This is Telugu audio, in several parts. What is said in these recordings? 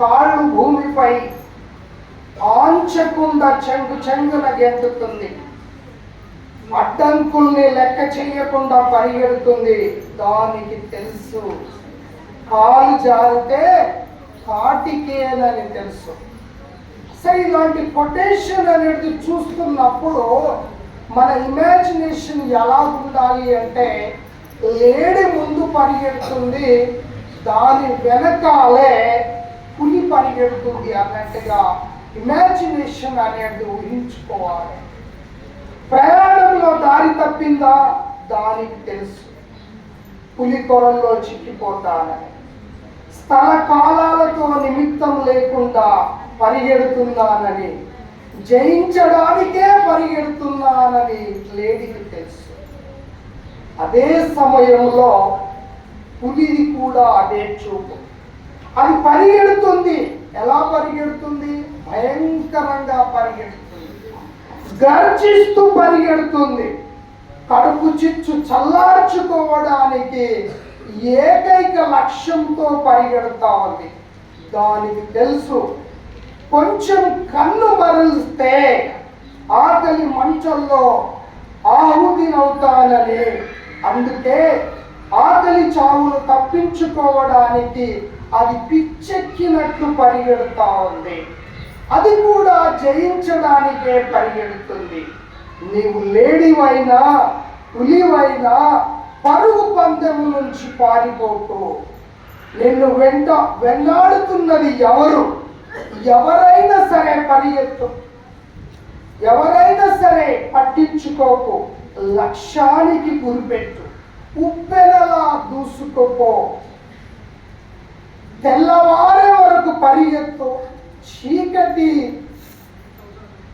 కాళ్ళు భూమిపై ఆంచకుండా చెంగు చెంగున గెంతుతుంది. అడ్డంకుల్ని లెక్క చేయకుండా పరిగెడుతుంది. దానికి తెలుసు. కాలు జారితే కాటికేనని తెలుసు. సో ఇలాంటి కొటేషన్ అనేది చూస్తున్నప్పుడు మన ఇమాజినేషన్ ఎలా ఉండాలి అంటే లేడి ముందు పరిగెడుతుంది దాని వెనకాలే పులి పరిగెడుతుంది అన్నట్టుగా ఇమాజినేషన్ అనేది ఊహించుకోవాలి. ప్రయాణంలో దారి తప్పిందా? దానికి తెలుసు. పులి కొరల్లో చిక్కిపోతానని. స్థల కాలాలతో నిమిత్తం లేకుండా పరిగెడుతున్నానని. జయించడానికే పరిగెడుతున్నానని లేడీకి తెలుసు. అదే సమయంలో పులిది కూడా అదే చూపు. అది పరిగెడుతుంది. ఎలా పరిగెడుతుంది? భయంకరంగా పరిగెడుతుంది. గర్జిస్తూ పరిగెడుతుంది. కడుపు చిచ్చు చల్లార్చుకోవడానికి ఏకైక లక్ష్యంతో పరిగెడుతా ఉంది దానికి తెలుసు కొంచెం కన్ను మరలిస్తే ఆకలి మంచంలో ఆహుతినవుతానని. అందుకే ఆకలి చావును తప్పించుకోవడానికి అది పిచ్చెక్కినట్లు పరిగెడుతూ ఉంది అది కూడా జయించడానికే పరిగెడుతుంది. నీవు లేడివైనా పులివైనా పరుగు పందెము నుంచి పారిపోకు. నిన్ను వెంట వెన్నాడుతున్నది ఎవరు? ఎవరైనా సరే పరిగెత్తు. ఎవరైనా సరే పట్టించుకోకు. లక్ష్యానికి గురిపెట్టు. ఉప్పెనలా దూసుకుపో. తెల్లవారే వరకు పరిగెత్తు చీకటి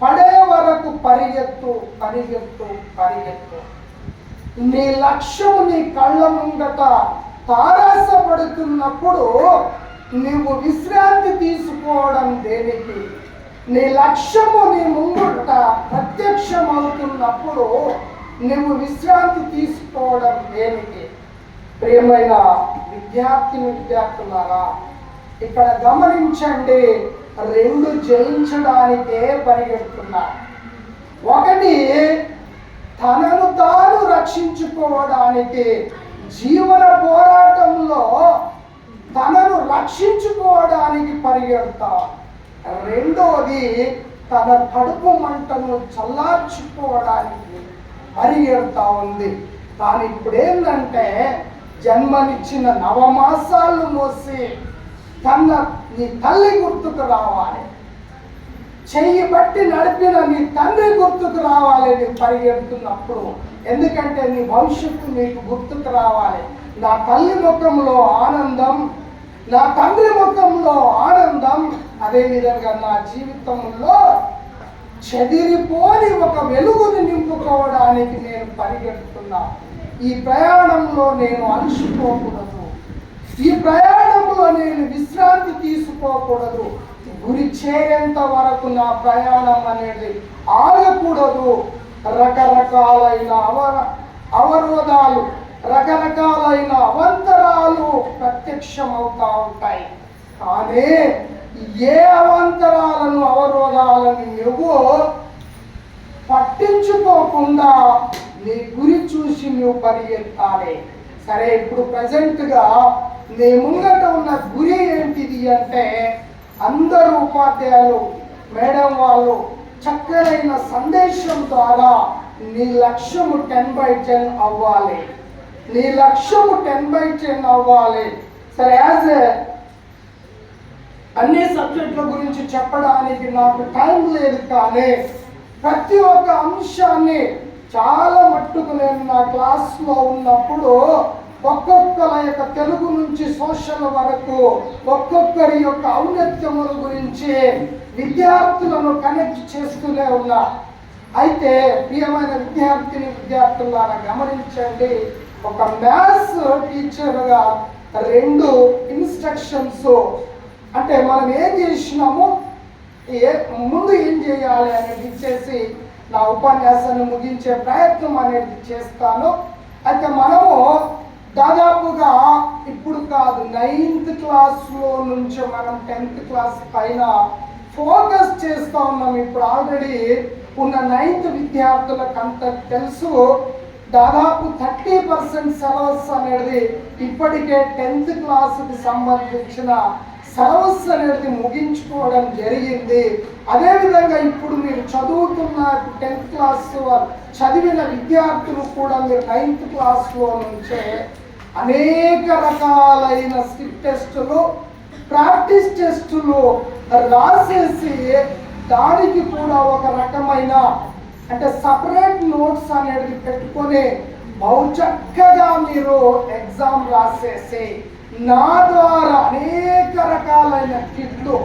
పడే వరకు పరిగెత్తు పరిగెత్తు పరిగెత్తు. నీ లక్ష్యము నీ కళ్ళ ముంగట తారాసపడుతున్నప్పుడు నీవు విశ్రాంతి తీసుకోవడం దేనికి? నీ లక్ష్యము నీ ముంగట ప్రత్యక్షమవుతున్నప్పుడు నువ్వు విశ్రాంతి తీసుకోవడం దేనికి? ప్రియమైన విద్యార్థిని విద్యార్థులారా ఇక్కడ గమనించండి రెండు జయించడానికే పరిగెడుతున్నారు. ఒకటి తనను తాను రక్షించుకోవడానికి జీవన పోరాటంలో తనను రక్షించుకోవడానికి పరిగెడతా రెండోది తన కడుపు మంటను చల్లార్చుకోవడానికి పరిగెడతా ఉంది. కానీ ఇప్పుడు ఏంటంటే జన్మనిచ్చిన నవమాసాలు మోసి తన నీ తల్లి గుర్తుకు రావాలి. చెయ్యి బట్టి నడిపిన నీ తండ్రి గుర్తుకు రావాలి నీ పరిగెడుతున్నప్పుడు. ఎందుకంటే నీ భవిష్యత్తు నీకు గుర్తుకు రావాలి. నా తల్లి ముఖంలో ఆనందం నా తండ్రి ముఖంలో ఆనందం అదేవిధంగా నా జీవితంలో చెదిరిపోని ఒక వెలుగుని నింపుకోవడానికి నేను పరిగెడుతున్నాను ఈ ప్రయాణంలో నేను అలసిపోకూడదు. ఈ ప్రయాణంలో నేను విశ్రాంతి తీసుకోకూడదు. గురి చేరేంత వరకు నా ప్రయాణం అనేది ఆగకూడదు. రకరకాలైన అవర అవరోధాలు రకరకాలైన అవంతరాలు ప్రత్యక్షమవుతా ఉంటాయి. కానీ ఏ అవంతరాలను అవరోధాలను నువ్వు పట్టించుకోకుండా నీ గురి చూసి నువ్వు పరిగెత్తాలి. సరే ఇప్పుడు ప్రజెంట్గా నీ ముంగట ఉన్న గురి ఏంటిది అంటే అందరు ఉపాధ్యాయులు మేడం వాళ్ళు చక్కనైన సందేశం ద్వారా నీ లక్ష్యము టెన్ బై టెన్ అవ్వాలి. నీ లక్ష్యము టెన్ బై టెన్ అవ్వాలి. సరే యాజ్ అన్ని సబ్జెక్టుల గురించి చెప్పడానికి నాకు టైం లేదు కానీ ప్రతి ఒక్క అంశాన్ని చాలా మట్టుకు నేను నా క్లాస్లో ఉన్నప్పుడు ఒక్కొక్కల యొక్క తెలుగు నుంచి సోషల్ వరకు ఒక్కొక్కరి యొక్క ఔన్నత్యముల గురించి విద్యార్థులను కనెక్ట్ చేస్తూనే ఉన్నా. అయితే ప్రియమైన విద్యార్థిని విద్యార్థులారా గమనించండి. ఒక మ్యాథ్స్ టీచర్గా రెండు ఇన్స్ట్రక్షన్స్ అంటే మనం ఏం చేసినాము ఏ ముందు ఏం చేయాలి అనేది ఇచ్చేసి నా ఉపన్యాసాన్ని ముగించే ప్రయత్నం అనేది చేస్తాను. అయితే మనము దాదాపుగా ఇప్పుడు కాదు నైన్త్ క్లాస్లో నుంచి మనం టెన్త్ క్లాస్ పైన ఫోకస్ చేస్తూ ఉన్నాం. ఇప్పుడు ఆల్రెడీ ఉన్న నైన్త్ విద్యార్థులకు అంత తెలుసు. దాదాపు థర్టీ పర్సెంట్ సిలబస్ అనేది ఇప్పటికే టెన్త్ క్లాస్కి సంబంధించిన సరస్సు అనేది ముగించుకోవడం జరిగింది. అదేవిధంగా ఇప్పుడు మీరు చదువుతున్న టెన్త్ క్లాస్ చదివిన విద్యార్థులు కూడా మీరు నైన్త్ క్లాస్లో నుంచే అనేక రకాలైన స్కిప్ టెస్టులు ప్రాక్టీస్ టెస్టులు రాసేసి దానికి కూడా ఒక రకమైన అంటే సపరేట్ నోట్స్ అనేది పెట్టుకొని బహు చక్కగా మీరు ఎగ్జామ్ రాసేసి నా ద్వారా అనేక రకాలైన కిట్లు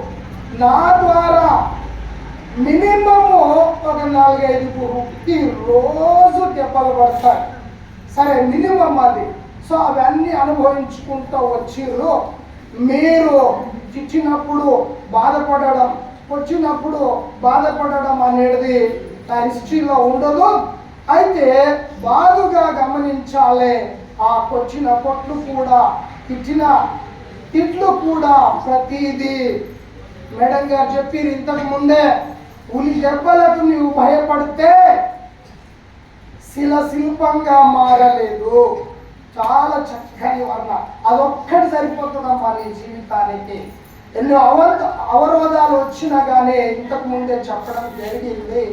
నా ద్వారా మినిమము ఒక వృత్తి రోజు దెబ్బలు పడతాయి. సరే మినిమం అది. సో అవన్నీ అనుభవించుకుంటూ వచ్చిర్రు. మీరు ఇచ్చినప్పుడు బాధపడడం వచ్చినప్పుడు బాధపడడం అనేది నా హిస్టరీలో ఉండదు. అయితే బాగుగా గమనించాలి. ఆ కొచ్చిన కొట్లు కూడా ఇచ్చిన తిట్లు కూడా ప్రతిదీ మేడం గారు చెప్పారు ఇంతకు ముందే. ఉలి దెబ్బలకు నువ్వు భయపడితే శిల శిల్పంగా మారలేదు. చాలా చక్కని వర్ణ. అదొక్కటి సరిపోతుందమ్మా నీ జీవితానికి. ఎన్నో అవర అవరోధాలు వచ్చినా కానీ ఇంతకు ముందే చెప్పడం జరిగింది.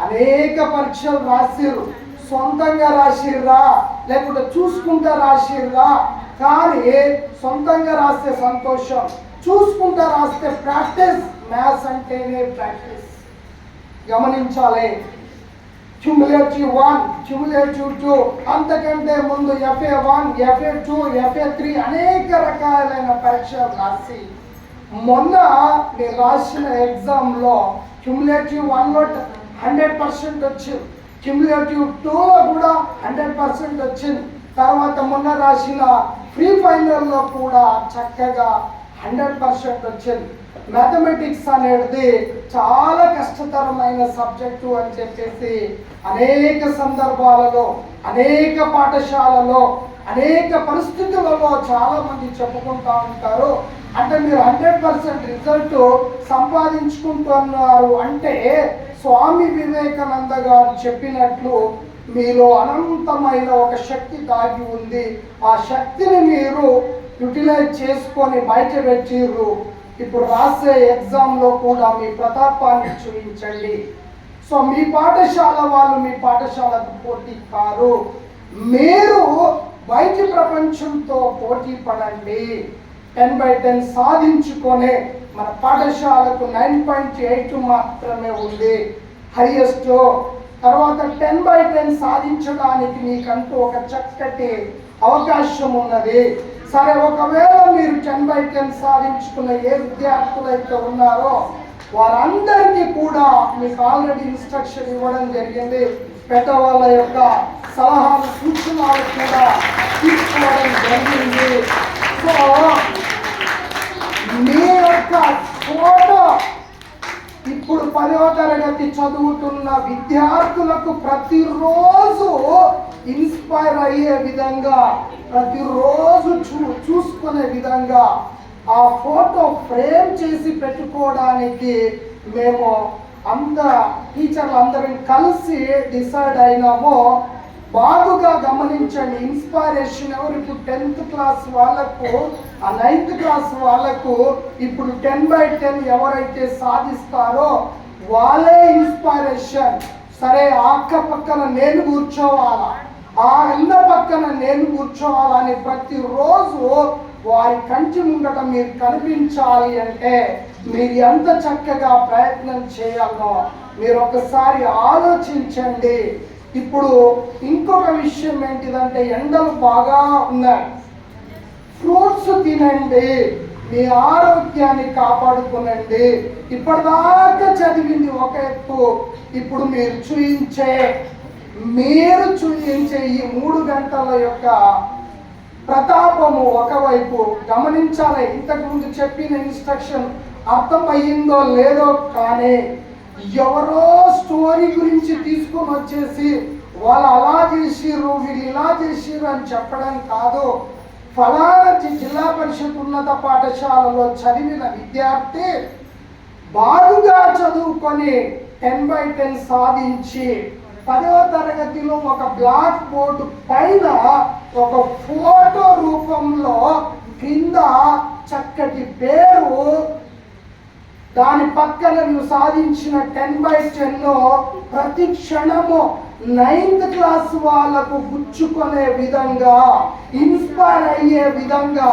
అనేక పరీక్షలు రాసిరు. సొంతంగా రాసిర్రా లేకుంటే చూసుకుంటా రాసిర్రా. కానీ సొంతంగా రాస్తే సంతోషం చూసుకుంటా రాస్తే ప్రాక్టీస్. మ్యాథ్స్ అంటేనే ప్రాక్టీస్. గమనించాలి. క్యుములేటివ్ వన్ క్యుములేటివ్ టూ అంతకంటే ముందు FA one FA two FA three అనేక రకాలైన పరీక్షలు రాసి మొన్న నేను రాసిన ఎగ్జామ్లో క్యుములేటివ్ వన్లో హండ్రెడ్ పర్సెంట్ వచ్చింది. క్యుములేటివ్ టూలో కూడా హండ్రెడ్ పర్సెంట్ వచ్చింది. తర్వాత మొన్న రాసిన ఫ్రీ ఫైనల్లో కూడా చక్కగా హండ్రెడ్ పర్సెంట్ వచ్చింది. మ్యాథమెటిక్స్ అనేది చాలా కష్టతరమైన సబ్జెక్టు అని చెప్పేసి అనేక సందర్భాలలో అనేక పాఠశాలలో అనేక పరిస్థితులలో చాలామంది చెప్పుకుంటూ ఉంటారు. అంటే మీరు హండ్రెడ్ పర్సెంట్ రిజల్ట్ సంపాదించుకుంటున్నారు అంటే స్వామి వివేకానంద గారు చెప్పినట్లు మీలో అనంతమైన ఒక శక్తి దాగి ఉంది. ఆ శక్తిని మీరు యూటిలైజ్ చేసుకొని బయట పెట్టిర్రు. ఇప్పుడు రాసే ఎగ్జామ్లో కూడా మీ ప్రతాపాన్ని చూపించండి. సో మీ పాఠశాల వాళ్ళు మీ పాఠశాలకు పోటీ కారు. మీరు బయట ప్రపంచంతో పోటీ పడండి. టెన్ బై టెన్ సాధించుకొనే మన పాఠశాలకు నైన్ పాయింట్ ఎయిట్ మాత్రమే ఉంది. హైయెస్ట్ తర్వాత టెన్ బై టెన్ సాధించడానికి మీకంటూ ఒక చక్కటి అవకాశం ఉన్నది సరే ఒకవేళ మీరు టెన్ బై టెన్ సాధించుకున్న ఏ విద్యార్థులైతే ఉన్నారో వారందరికీ కూడా మీకు ఆల్రెడీ ఇన్స్ట్రక్షన్ ఇవ్వడం జరిగింది. పెద్దవాళ్ళ యొక్క సలహాలు సూచనలు కూడా తీసుకోవడం జరిగింది. సో మీ యొక్క ఫోటో ఇప్పుడు పదవ తరగతి చదువుతున్న విద్యార్థులకు ప్రతిరోజు ఇన్స్పైర్ అయ్యే విధంగా ప్రతిరోజు చూ చూసుకునే విధంగా ఆ ఫోటో ఫ్రేమ్ చేసి పెట్టుకోవడానికి మేము అంత టీచర్లు అందరం కలిసి డిసైడ్ అయినామో బాగుగా గమనించండి. ఇన్స్పైరేషన్ ఎవరు ఇప్పుడు టెన్త్ క్లాస్ వాళ్ళకు ఆ నైన్త్ క్లాస్ వాళ్ళకు ఇప్పుడు టెన్ బై టెన్ ఎవరైతే సాధిస్తారో వాళ్ళే ఇన్స్పైరేషన్ సరే ఆ అక్క పక్కన నేను కూర్చోవాలా? ఆ అన్న పక్కన నేను కూర్చోవాలని ప్రతిరోజు వారి కంటి ముంగట మీరు కనిపించాలి అంటే మీరు ఎంత చక్కగా ప్రయత్నం చేయాలో మీరు ఒకసారి ఆలోచించండి. ఇప్పుడు ఇంకొక విషయం ఏంటిదంటే ఎండలు బాగా ఉన్నాయి. ఫ్రూట్స్ తినండి మీ ఆరోగ్యాన్ని కాపాడుకునండి. ఇప్పటిదాకా చదివింది ఒక ఎత్తు. ఇప్పుడు మీరు చూయించే మీరు చూయించే ఈ మూడు గంటల యొక్క ప్రతాపము ఒకవైపు గమనించాలి. ఇంతకు ముందు చెప్పిన ఇన్స్ట్రక్షన్ అర్థమయ్యిందో లేదో కానీ ఎవరో స్టోరీ గురించి తీసుకొని వచ్చేసి వాళ్ళు అలా చేసిర్రు వీళ్ళు ఇలా చేసిర్రు అని చెప్పడం కాదు. ఫలానా జిల్లా పరిషత్ ఉన్నత పాఠశాలలో చదివిన విద్యార్థి బాగుగా చదువుకొని టెన్ బై టెన్ సాధించి పదవ తరగతిలో ఒక బ్లాక్ బోర్డు పైన ఒక ఫోటో రూపంలో కింద చక్కటి పేరు దాని పక్కన నువ్వు సాధించిన టెన్ బై టెన్లో ప్రతి క్షణము నైన్త్ క్లాస్ వాళ్ళకు గుచ్చుకునే విధంగా ఇన్స్పైర్ అయ్యే విధంగా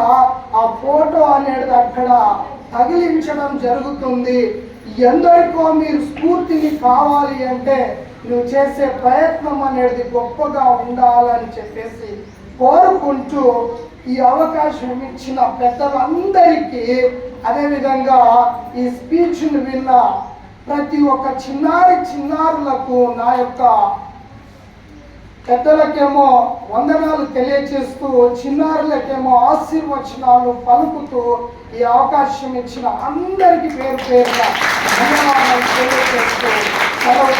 ఆ ఫోటో అనేది అక్కడ తగిలించడం జరుగుతుంది. ఎందరికో మీరు స్ఫూర్తిని కావాలి అంటే నువ్వు చేసే ప్రయత్నం అనేది గొప్పగా ఉండాలని చెప్పేసి కోరుకుంటూ ఈ అవకాశం ఇచ్చిన పెద్దలందరికీ అదేవిధంగా ఈ స్పీచ్ను విన్న ప్రతి ఒక్క చిన్నారి చిన్నారులకు నా యొక్క పెద్దలకేమో వందనాలు తెలియజేస్తూ చిన్నారులకేమో ఆశీర్వచనాలు పలుకుతూ ఈ అవకాశం ఇచ్చిన అందరికీ పేరు పేరున ధన్యవాదాలు తెలియజేస్తూ సెలవు